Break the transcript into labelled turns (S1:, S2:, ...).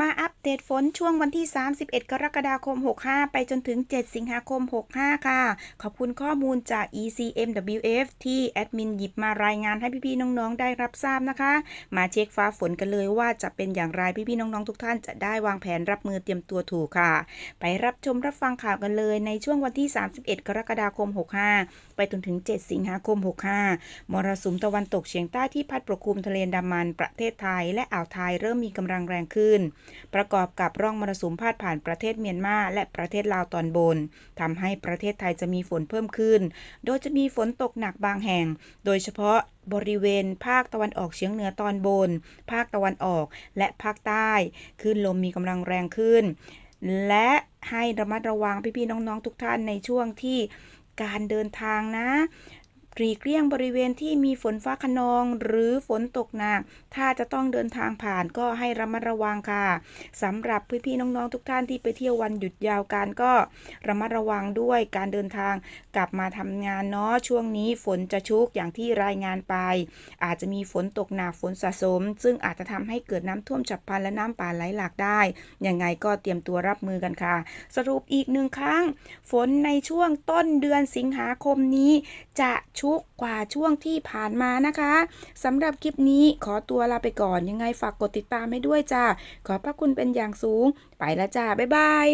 S1: มาอัปเดตฝนช่วงวันที่ 31 กรกฎาคม 65 ไปจนถึง 7 สิงหาคม 65 ค่ะ ขอบคุณข้อมูลจาก ECMWF ที่แอดมินหยิบมารายงานให้พี่ๆน้องๆ ได้รับทราบนะคะ มาเช็คฟ้าฝนกันเลยว่าจะเป็นอย่างไรพี่ๆน้องๆ ทุกท่านจะได้วางแผนรับมือเตรียมตัวถูกค่ะ ไปรับชมรับฟังข่าวกันเลยในช่วงวันที่ 31 กรกฎาคม 65 ไปจนถึง 7 สิงหาคม 65 มรสุมตะวันตกเฉียงใต้ที่พัดปกคลุมทะเลดามันประเทศไทย และอ่าวไทยเริ่มมีกำลังแรงขึ้นประกอบกับร่องมรสุมพาดผ่านประเทศเมียนมาและประเทศลาวตอนบนทำให้ประเทศไทยจะมีฝนเพิ่มขึ้น โดยจะมีฝนตกหนักบางแห่ง โดยเฉพาะบริเวณภาคตะวันออกเฉียงเหนือตอนบน ภาคตะวันออกและภาคใต้คลื่นลมมีกำลังแรงขึ้น และให้ระมัดระวังพี่ๆน้องๆทุกท่านในช่วงที่การเดินทางนะ หลีกเลี่ยงบริเวณที่มีฝนฟ้าขนอง หรือฝนตกหนัก ถ้าจะต้องเดินทางผ่านก็ให้ระมัดระวังค่ะสำหรับพี่ๆน้องๆทุกท่านที่ไปเที่ยววันหยุดยาวกันก็ระมัดระวังด้วยการเดินทางกลับมาทำงานเนาะช่วงนี้ฝนจะชุกอย่างที่รายงานไป อาจจะมีฝนตกหนักฝนสะสม ซึ่งอาจจะทำให้เกิดน้ำท่วมฉับพลันและน้ำป่าไหลหลากได้ยังไงก็เตรียมตัวรับมือกันค่ะ สรุปอีกหนึ่งครั้ง ฝนในช่วงต้นเดือนสิงหาคมนี้จะชุกกว่าช่วงที่ผ่านมานะคะสำหรับคลิปนี้ขอตัวลาไปก่อนยังไงฝากกดติดตามให้ด้วยจ้าขอบพระคุณเป็นอย่างสูง ไปแล้วจ้าบ๊ายบาย